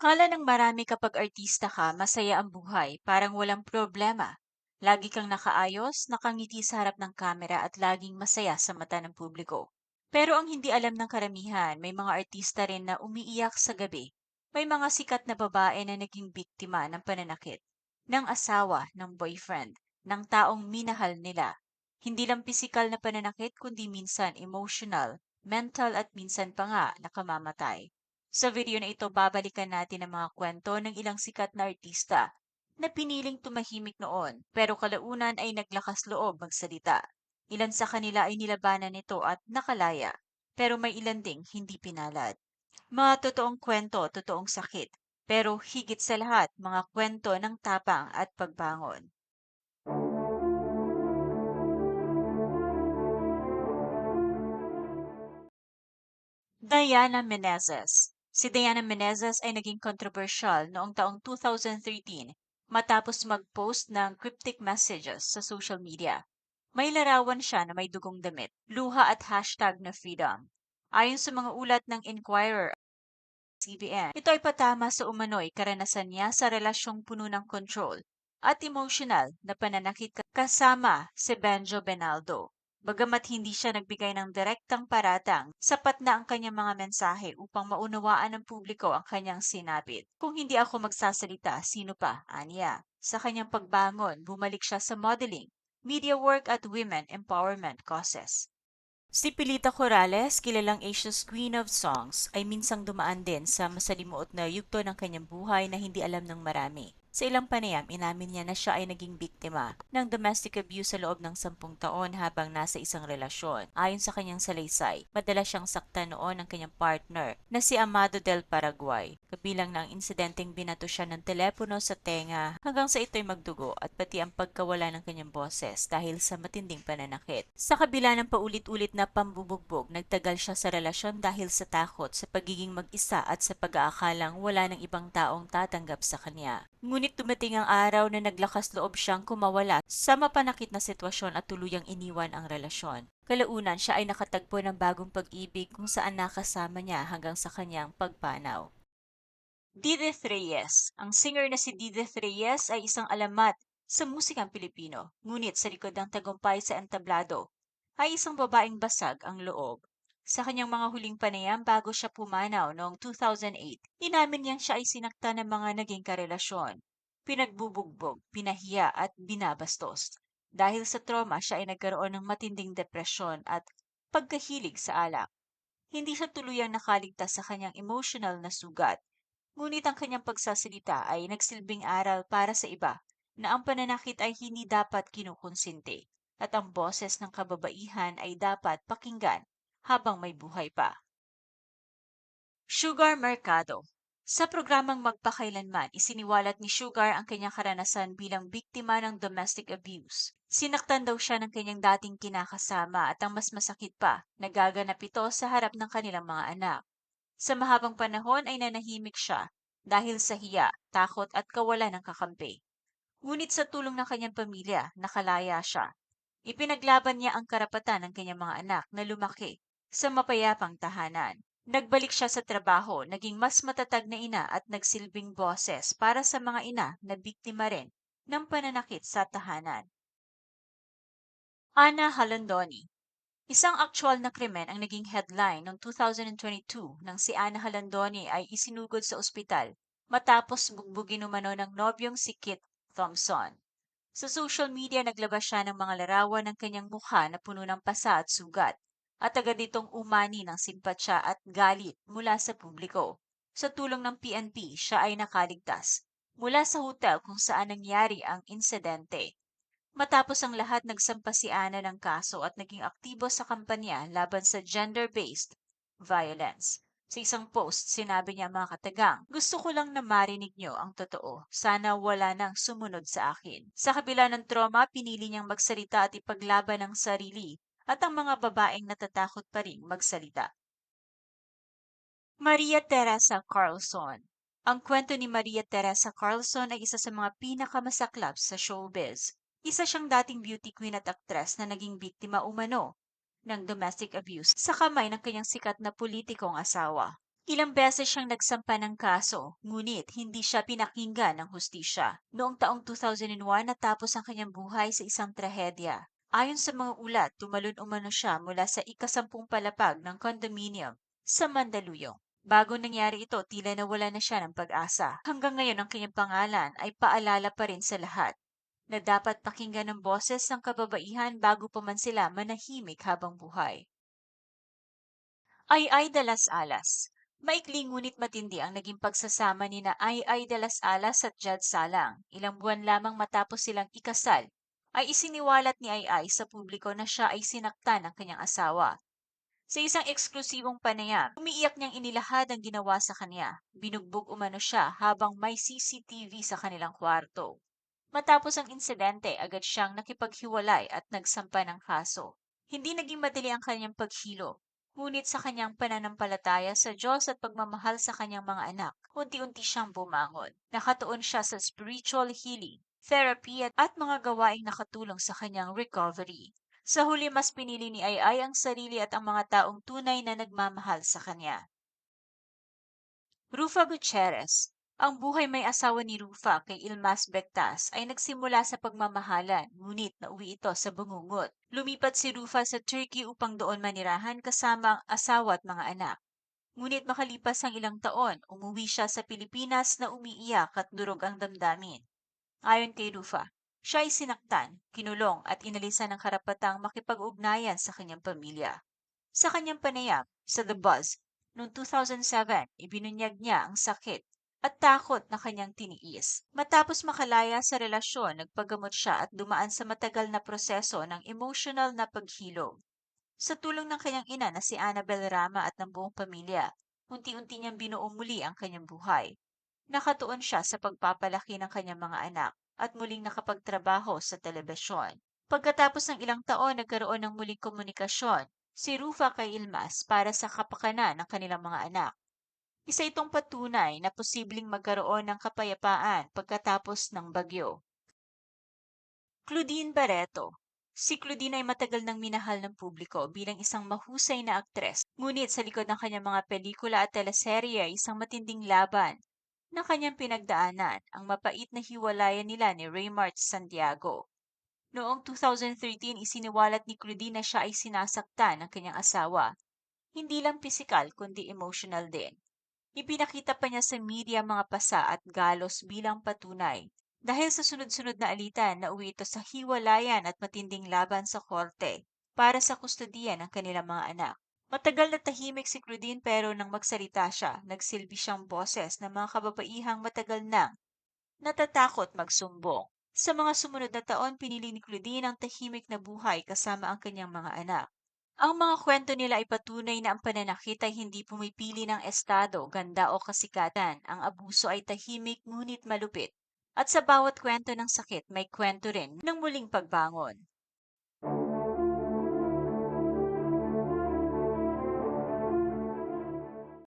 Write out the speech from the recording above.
Akala ng marami kapag artista ka, masaya ang buhay, parang walang problema. Lagi kang nakaayos, nakangiti sa harap ng kamera at laging masaya sa mata ng publiko. Pero ang hindi alam ng karamihan, may mga artista rin na umiiyak sa gabi. May mga sikat na babae na naging biktima ng pananakit, ng asawa, ng boyfriend, ng taong minahal nila. Hindi lang pisikal na pananakit kundi minsan emotional, mental at minsan pa nga nakamamatay. Sa video na ito, babalikan natin ang mga kwento ng ilang sikat na artista na piniling tumahimik noon pero kalaunan ay naglakas loob magsalita. Ilan sa kanila ay nilabanan nito at nakalaya, pero may ilan ding hindi pinalad. Mga totoong kwento, totoong sakit, pero higit sa lahat, mga kwento ng tapang at pagbangon. Diana Menezes Si Diana Menezes ay naging kontrobersyal noong taong 2013 matapos mag-post ng cryptic messages sa social media. May larawan siya na may dugong damit, luha at hashtag na freedom. Ayon sa mga ulat ng Inquirer CBN, ito ay patama sa umano'y karanasan niya sa relasyong puno ng control at emotional na pananakit kasama si Benjo Benaldo. Bagamat hindi siya nagbigay ng direktang paratang, sapat na ang kanyang mga mensahe upang maunawaan ng publiko ang kanyang sinapit. Kung hindi ako magsasalita, sino pa? Anya. Sa kanyang pagbangon, bumalik siya sa modeling, media work at women empowerment causes. Si Pilita Corrales, kilalang Asia's Queen of Songs, ay minsang dumaan din sa masalimuot na yugto ng kanyang buhay na hindi alam ng marami. Sa ilang panayam, inamin niya na siya ay naging biktima ng domestic abuse sa loob ng sampung taon habang nasa isang relasyon. Ayon sa kanyang salaysay, madalas siyang saktan noon ng kanyang partner na si Amado del Paraguay. Kabilang ang insidenteng binato siya ng telepono sa tenga hanggang sa ito'y magdugo at pati ang pagkawala ng kanyang boses dahil sa matinding pananakit. Sa kabila ng paulit-ulit na pambubugbog, nagtagal siya sa relasyon dahil sa takot sa pagiging mag-isa at sa pag-aakalang wala ng ibang taong tatanggap sa kanya. Ngunit dumating ang araw na naglakas loob siyang kumawala sa mapanakit na sitwasyon at tuluyang iniwan ang relasyon. Kalaunan siya ay nakatagpo ng bagong pag-ibig kung saan nakasama niya hanggang sa kanyang pagpanaw. Didith Reyes Ang singer na si Didith Reyes ay isang alamat sa musikang Pilipino. Ngunit sa likod ng tagumpay sa entablado ay isang babaeng basag ang loob. Sa kanyang mga huling panayam bago siya pumanaw noong 2008, inamin niyang siya ay sinakta ng mga naging karelasyon, pinagbubugbog, pinahiya at binabastos. Dahil sa trauma, siya ay nagkaroon ng matinding depresyon at pagkahilig sa alak. Hindi siya tuluyang nakaligtas sa kanyang emotional na sugat, ngunit ang kanyang pagsasalita ay nagsilbing aral para sa iba na ang pananakit ay hindi dapat kinukonsinti at ang boses ng kababaihan ay dapat pakinggan habang may buhay pa. Sugar Mercado Sa programang Magpakailanman, isiniwalat ni Sugar ang kanyang karanasan bilang biktima ng domestic abuse. Sinaktan daw siya ng kanyang dating kinakasama at ang mas masakit pa, nagaganap ito sa harap ng kanilang mga anak. Sa mahabang panahon ay nanahimik siya dahil sa hiya, takot at kawalan ng kakampi. Ngunit sa tulong ng kanyang pamilya, nakalaya siya. Ipinaglaban niya ang karapatan ng kanyang mga anak na lumaki sa mapayapang tahanan. Nagbalik siya sa trabaho, naging mas matatag na ina at nagsilbing boses para sa mga ina na biktima rin ng pananakit sa tahanan. Ana Halandoni Isang aktual na krimen ang naging headline noong 2022 nang si Ana Halandoni ay isinugod sa ospital matapos bugbugin umano ng nobyong si Kit Thompson. Sa social media naglabas siya ng mga larawan ng kanyang mukha na puno ng pasa at sugat at agad itong umani ng simpatsya at galit mula sa publiko. Sa tulong ng PNP, siya ay nakaligtas mula sa hotel kung saan nangyari ang insidente. Matapos ang lahat, nagsampa si Ana ng kaso at naging aktibo sa kampanya laban sa gender-based violence. Sa isang post, sinabi niya mga katagang, gusto ko lang na marinig niyo ang totoo. Sana wala nang sumunod sa akin. Sa kabila ng trauma, pinili niyang magsalita at ipaglaban ang sarili at ang mga babaeng natatakot pa rin magsalita. Maria Teresa Carlson Ang kwento ni Maria Teresa Carlson ay isa sa mga pinakamasaklap sa showbiz. Isa siyang dating beauty queen at aktres na naging biktima umano ng domestic abuse sa kamay ng kanyang sikat na politikong asawa. Ilang beses siyang nagsampa ng kaso, ngunit hindi siya pinakinggan ng hustisya. Noong taong 2001 natapos ang kanyang buhay sa isang trahedya. Ayon sa mga ulat, tumalon umano siya mula sa ikasampung palapag ng condominium sa Mandaluyong. Bago nangyari ito, tila nawala na siya ng pag-asa. Hanggang ngayon ang kanyang pangalan ay paalala pa rin sa lahat na dapat pakinggan ng boses ng kababaihan bago pa man sila manahimik habang buhay. Ay Ay de las Alas Maikli ngunit matindi ang naging pagsasama ni na Ay Ay de las Alas at Jad Salang. Ilang buwan lamang matapos silang ikasal, ay isiniwalat ni Ay sa publiko na siya ay sinaktan ng kanyang asawa. Sa isang eksklusibong panayam, umiiyak niyang inilahad ang ginawa sa kanya. Binugbog umano siya habang may CCTV sa kanilang kwarto. Matapos ang insidente, agad siyang nakipaghiwalay at nagsampa ng kaso. Hindi naging madali ang kanyang paghilo, ngunit sa kanyang pananampalataya sa Diyos at pagmamahal sa kanyang mga anak, unti-unti siyang bumangon. Nakatuon siya sa spiritual healing, therapy at, mga gawaing nakatulong sa kanyang recovery. Sa huli, mas pinili ni Ay ang sarili at ang mga taong tunay na nagmamahal sa kanya. Rufa Gutierrez Ang buhay may asawa ni Rufa kay Ilmas Bectas ay nagsimula sa pagmamahalan, ngunit nauwi ito sa bangungot. Lumipat si Rufa sa Turkey upang doon manirahan kasama ang asawa at mga anak. Ngunit makalipas ang ilang taon, umuwi siya sa Pilipinas na umiiyak at durog ang damdamin. Ayon kay Rufa, siya ay sinaktan, kinulong at inalisan ng karapatang makipag-ugnayan sa kanyang pamilya. Sa kanyang panayam sa The Buzz noong 2007, ibinunyag niya ang sakit at takot na kanyang tiniis. Matapos makalaya sa relasyon, nagpagamot siya at dumaan sa matagal na proseso ng emotional na paghilom. Sa tulong ng kanyang ina na si Annabel Rama at ng buong pamilya, unti-unti niyang binuo muli ang kanyang buhay. Nakatuon siya sa pagpapalaki ng kanyang mga anak at muling nakapagtrabaho sa telebisyon. Pagkatapos ng ilang taon, nagkaroon ng muling komunikasyon si Rufa kay Ilmas para sa kapakanan ng kanilang mga anak. Isa itong patunay na posibleng magkaroon ng kapayapaan pagkatapos ng bagyo. Claudine Barreto Si Claudine ay matagal nang minahal ng publiko bilang isang mahusay na aktres. Ngunit sa likod ng kanyang mga pelikula at teleserye ay isang matinding laban na kanyang pinagdaanan ang mapait na hiwalayan nila ni Raymart Santiago. Noong 2013, isiniwalat ni Claudine na siya ay sinasaktan ng kanyang asawa. Hindi lang pisikal kundi emotional din. Ipinakita pa niya sa media mga pasa at galos bilang patunay. Dahil sa sunod-sunod na alitan, nauwi ito sa hiwalayan at matinding laban sa korte para sa kustodiya ng kanilang mga anak. Matagal na tahimik si Claudine pero nang magsalita siya, nagsilbi siyang boses ng mga kababaihang matagal nang natatakot magsumbong. Sa mga sumunod na taon, pinili ni Claudine ang tahimik na buhay kasama ang kanyang mga anak. Ang mga kwento nila ay patunay na ang pananakit ay hindi pumipili ng estado, ganda o kasikatan. Ang abuso ay tahimik ngunit malupit. At sa bawat kwento ng sakit, may kwento rin ng muling pagbangon.